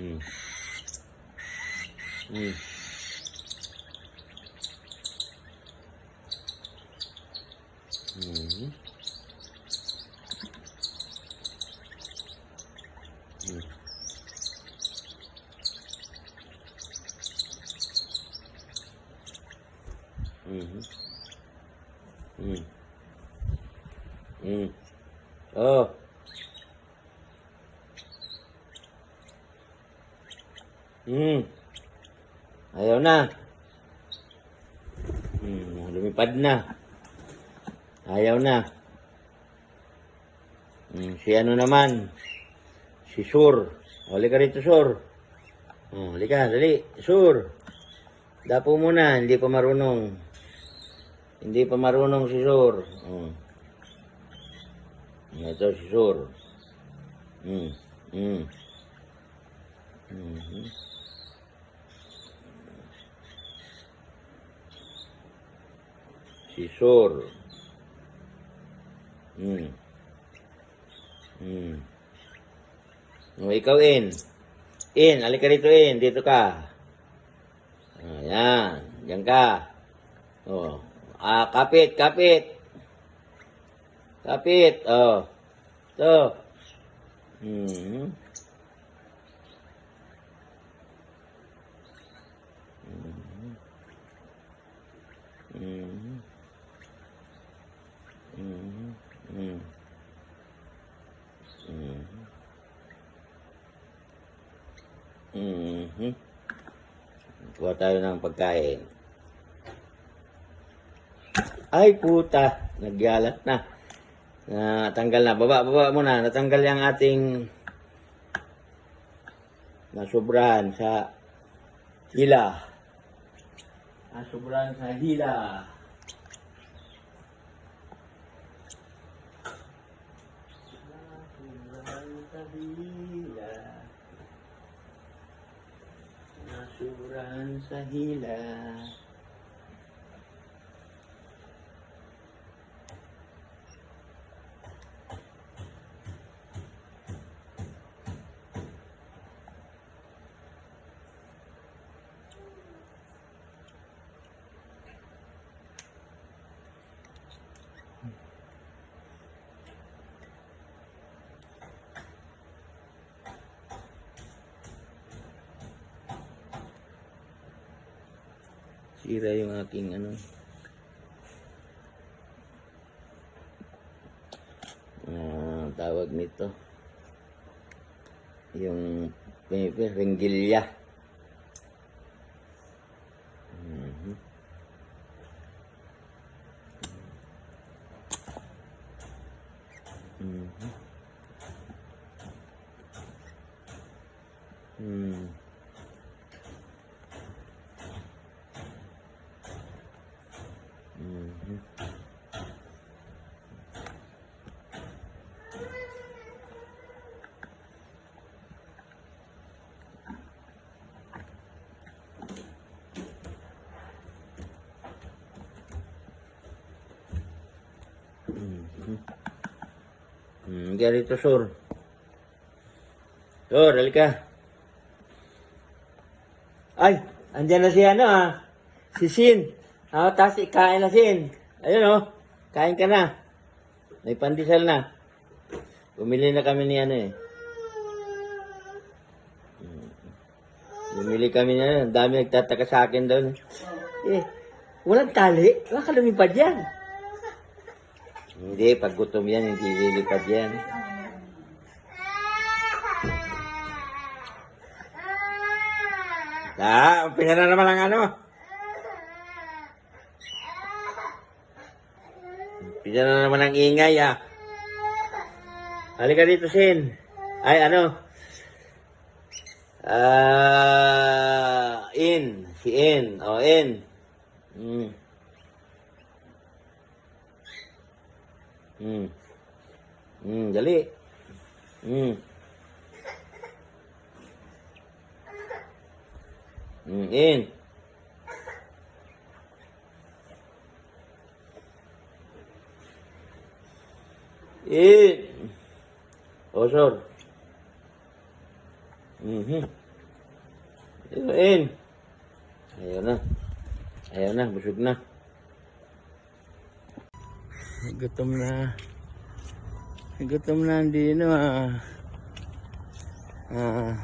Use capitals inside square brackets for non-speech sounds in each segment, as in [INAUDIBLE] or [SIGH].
Mm. Mm. Mhm. Mm. Mhm. Mm. Mm. Oh. Hmm. Ayaw na. Hmm, lumipad na. Ayaw na. Hmm, si ano naman? Si Sur. Huli ka rito, Sur. Oh, huli ka, dali. Sur. Dapo muna, hindi pa marunong. Hindi pa marunong si Sur. Oh. Ito si Sur. Hmm. Hmm. Mhm. Si Sur. Hmm. Hmm. O, ikaw, In. In, alika rito, In. Dito ka. Ayan. Diyan ka. Oh. Ah, kapit, kapit. Kapit. Oh. Ito. Hmm. Mhm. Mhm. Mhm. Mhm. Kuha tayo ng pagkain. Ay, puta. Nagyalat na. Natanggal na. Baba, baba muna. Natanggal yung ating nasubrahan sa hila. Nasubrahan sa hila. Nasubrahan sa hila. Nasubrahan sa hila. Sira yung aking ano. Ah, tawag nito. Yung pepe, ringgilya. Hmm, ganito, Sur. Sur, halika. Ay, andyan na si ano ah. Si Sin. Ah, tapos kain na Sin. Ayun oh. Kain ka na. May pandesal na. Bumili na kami ni ano eh. Bumili kami na. Ang dami nagtataka sa akin doon. Eh, walang tali. Baka lumipad yan. Hindi, pag gutom yan, hindi lilipad yan. Ah, umpisa na naman ang ano. Umpisa na naman ang ingay ah. Halika dito, Sin. Ay, ano? Ah, in. Si In. O, In. Hmm. Hmm. Hmm, dali. Hmm. Hmm, in. In. Oh, sir. Mhm. Inuin. Ayaw na. Ayaw na, busog na. Gutom na. Gutom na ang dino ah. Ah.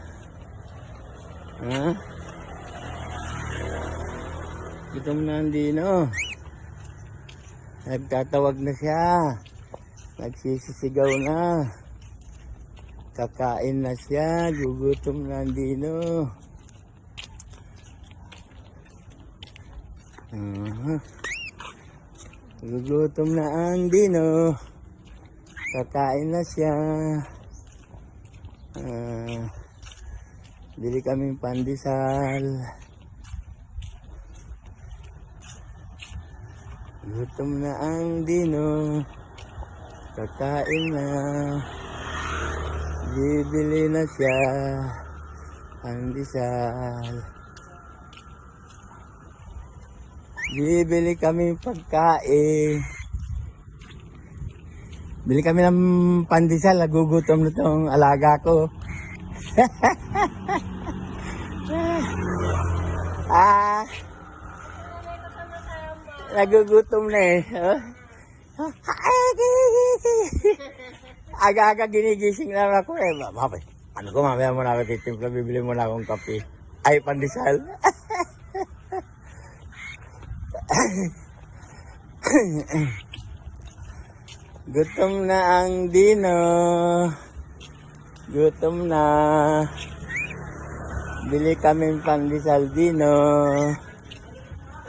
Ah. Gutom na ang dino. Nagtatawag na siya. Nagsisisigaw na. Kakain na siya. Gugutom na ang dino. Ah. Gugutom na ang dino. Kakain na siya. Ah, bili kaming pandesal. Gutom na ang dino. Kakain na. Bibili na siya. Pandesal. Bibili kami pagkain. Bili kami ng pandesal, nagugutom na tong alaga ko. [LAUGHS] ah, nagugutom na eh. Oh. Aga-aga ginigising na ako eh. Ano ko mamaya muna ako titimpla, bibili muna akong kape. Ay, pandesal. [LAUGHS] Gutom na ang dino. Gutom na. Bili kami pandesal dino.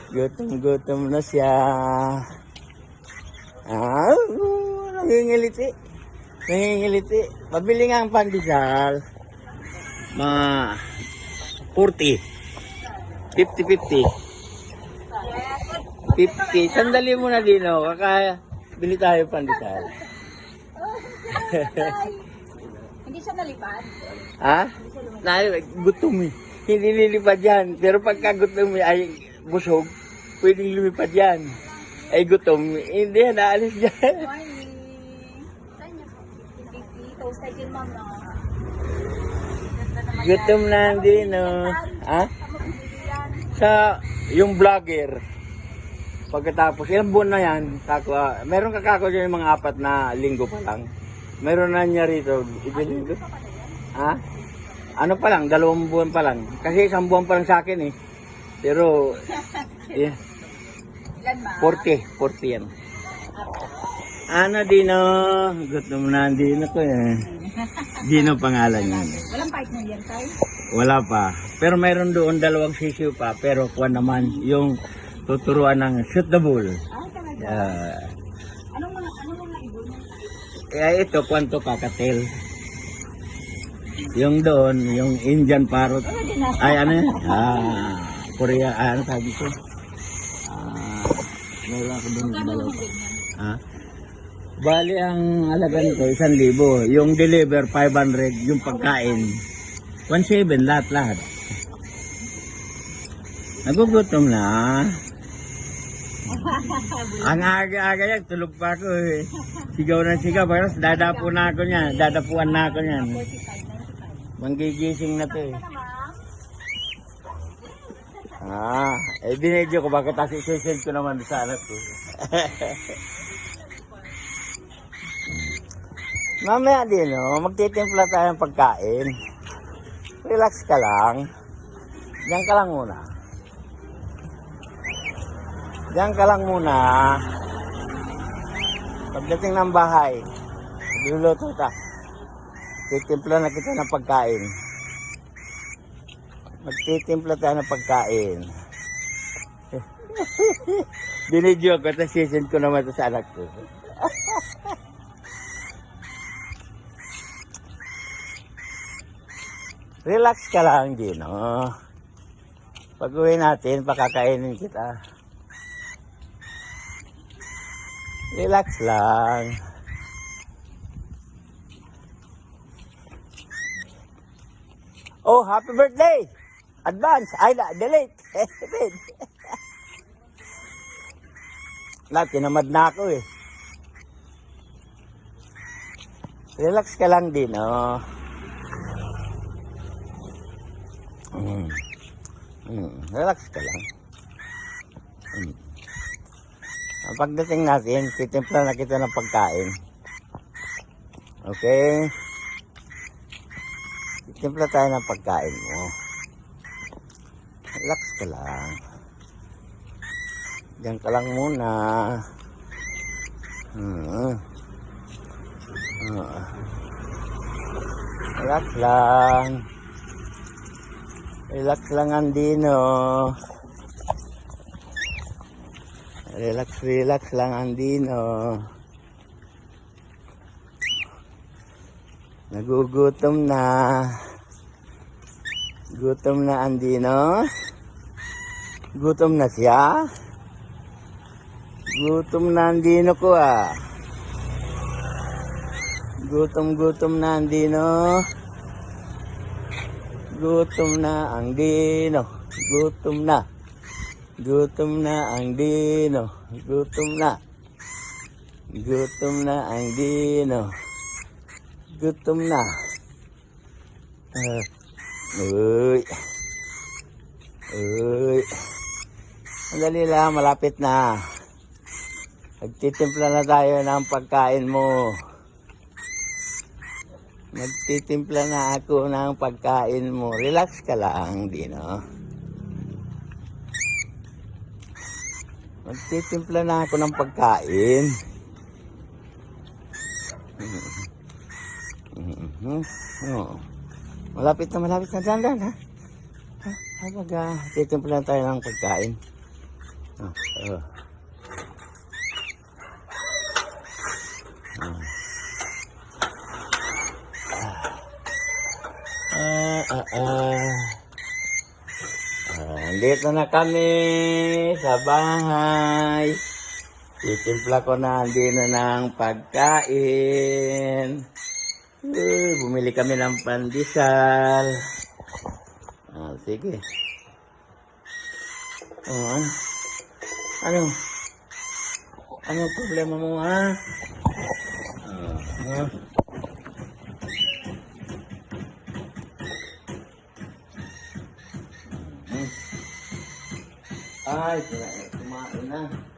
Gutom gutom na siya. Ah, nangingiliti. Nangingiliti. Pabili nga ang pandesal. Mga 40. 50-50. 50. Sandali muna dino. Kaka bili tayo pandesal. [LAUGHS] Hindi siya nalipad. Ha? Na, gutom eh. Hindi lilipad yan. Pero pagka gutom eh, ay busog, pwedeng lumipad yan. Ay gutom, hindi [LAUGHS] yan, naalis dyan. Morning. Saan niya po? 50. Toasted yung ma'am na. Ganda naman Gutom na din, no. Ha? Sa, yung vlogger, pagkatapos, ilang buwan na yan, kako, meron kakako dyan yung mga apat na linggo pa lang. Meron na niya rito, ibili Ha? Ano pa lang, dalawang buwan pa lang. Kasi isang buwan pa lang sa akin eh. Pero, [LAUGHS] yeah, Ilan ma? 40, 40 yan. Ano, Dino? Gutom na, Dino ko eh. [LAUGHS] Dino pangalan yan. Walang partner yan, tayo. Wala pa. Pero mayroon doon dalawang sisiw pa. Pero kuha naman yung tuturuan ng shoot the bull. Ah, talaga. Ah, Anong mga, anong mga ibon kaya ito, kwanto kakatel. Yung doon, yung Indian parrot. Ay, ano yan? Ah, Korea, ah, ano sabi ko? Ah, meron ako doon pa. Ha? Bali ang halaga nito, isang libo. Yung deliver, 500. Yung pagkain, 1,700 lahat-lahat. Nagugutom na. Ang aga-aga yan, tulog pa ako eh. Sigaw na sigaw, pero dadapo na ako niyan. Dadapuan na ako niyan. 45, 95. Manggigising na to eh. Ah, eh binedyo ko bakit kasi sisend ko naman sa anak ko. [LAUGHS] Mamaya din, no? magtitimpla tayo ng pagkain. Relax ka lang. Diyan ka lang muna. Diyan ka lang muna. Pagdating ng bahay, luluto ta. Titimpla na kita ng pagkain. Magtitimpla tayo ng pagkain. [LAUGHS] Binidyo ko, tapos sisend ko naman sa anak ko. Relax ka lang, Gino. Pag uwi natin, pakakainin kita. Relax lang. Oh, happy birthday! Advance! Ay, na, delete! [LAUGHS] Lahat, tinamad na ako eh. Relax ka lang din, oh. Mm. Hmm, relax ka lang. Hmm. Ang pagdating natin, titimpla na kita ng pagkain. Okay? Titimpla tayo ng pagkain mo. Relax ka lang. Diyan ka lang muna. Hmm. Ah. Relax lang. Relax lang Andino. Relax, relax lang Andino. Nagugutom na. Gutom na Andino. Gutom na siya. Gutom na Andino ko ah. Gutom gutom na Andino. Gutom na ang dino. Gutom na. Gutom na ang dino. Gutom na. Gutom na ang dino. Gutom na. Uh, uy. Uy. Sandali lang, malapit na. Nagtitimpla na tayo ng pagkain mo. Nagtitimpla na ako ng pagkain mo. Relax ka lang, Dino. Nagtitimpla na ako ng pagkain. Oo. Malapit na, malapit na. Dandan, ha? Ha? Habag, ah, titimpla tayo ng pagkain. Ah, oh. Ah, andito na kami sa bahay. Titimpla ko na andino ng pagkain. Uy, bumili kami ng pandesal. Ah, sige. Oh, ano? Ano? Problema mo, ha? Ah, ha? Hmm. Kumain, kumain na.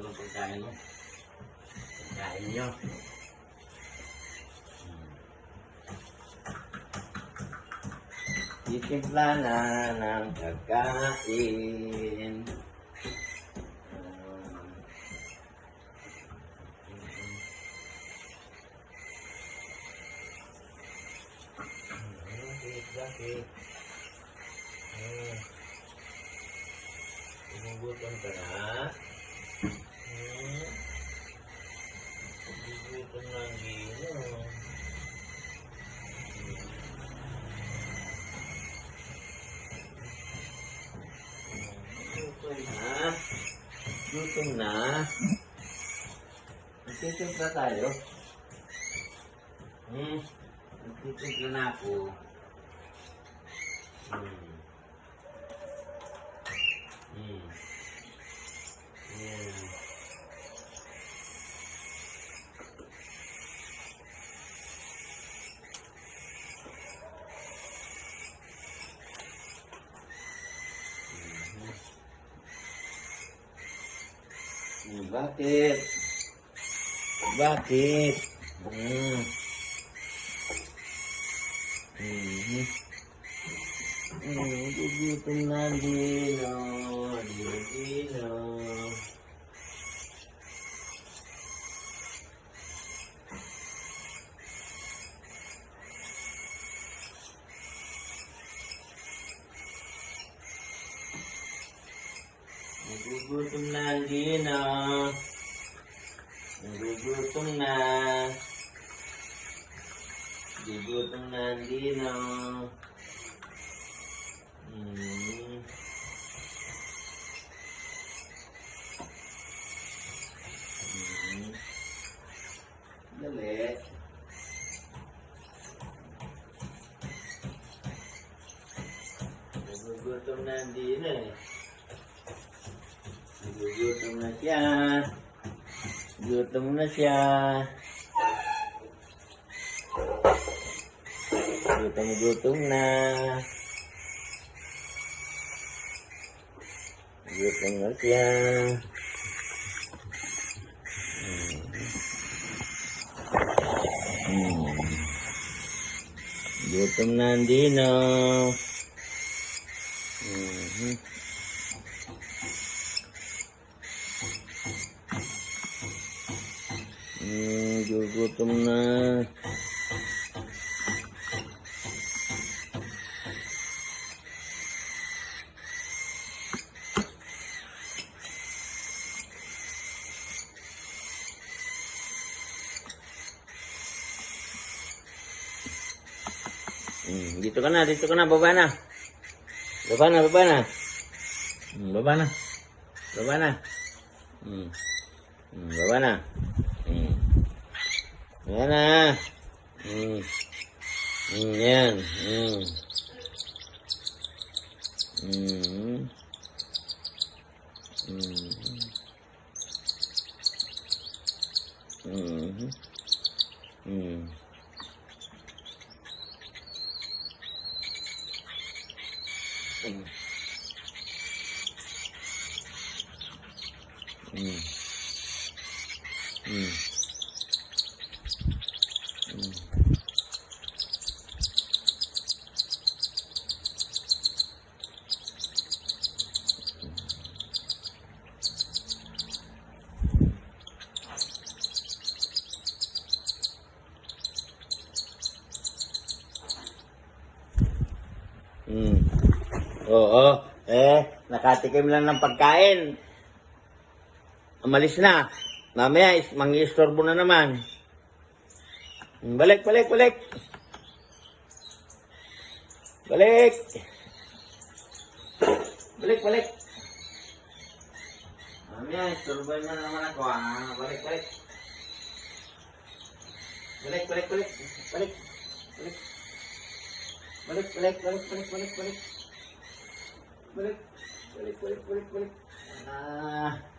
Ako ng pagkain mo. Pagkain nyo. Titimpla na ng pagkain. Bakit? Ah. Inugutom ka na? Hmm? Inugutom na ang gino. Gutom na? Gutom na? Nagtitimpla tayo? Hmm? Nagtitimpla na ako. Hmm. Hmm. Yeah. Hmm, bakit? Bakit? Hmm. Hmm. Hmm, gugutom na dino. Dino, này. Yudhamnasya Yudhamnasya Yudham Yudhamna Yudhamnasya ừ. Yudhamnandino Yudhamnandino ini ini juga temen. Hmm, gitu kan, itu kan beban nah. Baba na. Baba na. Hmm, baba na. Baba na. Hmm. Hmm, baba na. Hmm. Hmm. Hmm, yan. Hmm. Hmm. 嗯。嗯。嗯。Eh, nakatikim lang ng pagkain. Umalis na. Mamaya, is, mangi-istorbo na naman. Balik, balik, balik. Balik. Balik, balik. Mamaya, istorbo na naman ako. Ah. Balik, balik. Balik, balik, balik. Balik. Balik. Balik, balik, balik, balik, balik, balik. Balik. Balik, balik, balik, balik. Ah.